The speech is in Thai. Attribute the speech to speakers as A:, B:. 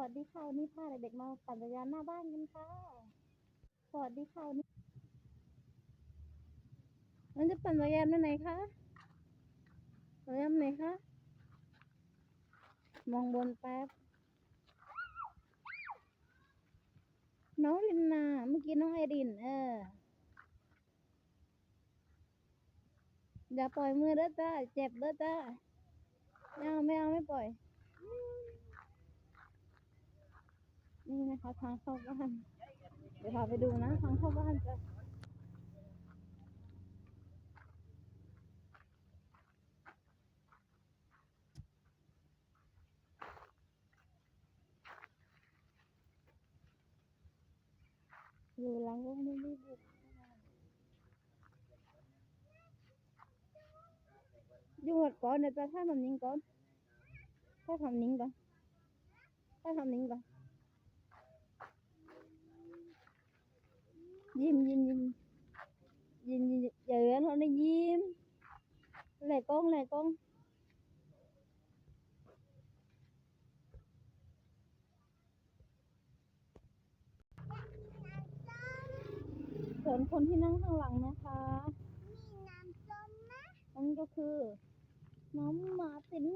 A: วัสดีค่ะนนี้พาเด็กๆมาปั่นจักรยานหน้าบ้านกันค่ะ สวัสดีค่ะนนี้มันจะปั่นจักรยานไปไหนคะจักรยานไหนคะ มองบนแป๊บ น้องลินนาเมื่อกี้น้องไอริน เออ อย่าปล่อยมือเด้อจ้า เจ็บเด้อจ้า ไม่เอาไม่เอาไม่ปล่อย นี่นะคะทางเข้าบ้าน เดี๋ยวพาไปดูนะทางเข้าบ้านจะอยู่หลังวงนี้บุกอยู่หดก่อนเดี๋ยวจะท่าทำนิ้งก่อนท่าทำนิ้งก่อนท่าทำนิ้งก่อน ยิ้มยิ้มยิ้มยิ้มยิ้มอย่าเลือนเขานะยิ้มแหลกกล้องแหลกกล้องส่วนคนที่นั่งข้างหลังนะคะ
B: มีน้ำส้มนะ
A: นั่นก็คือน้องหมาตินนี่
B: ให้ดู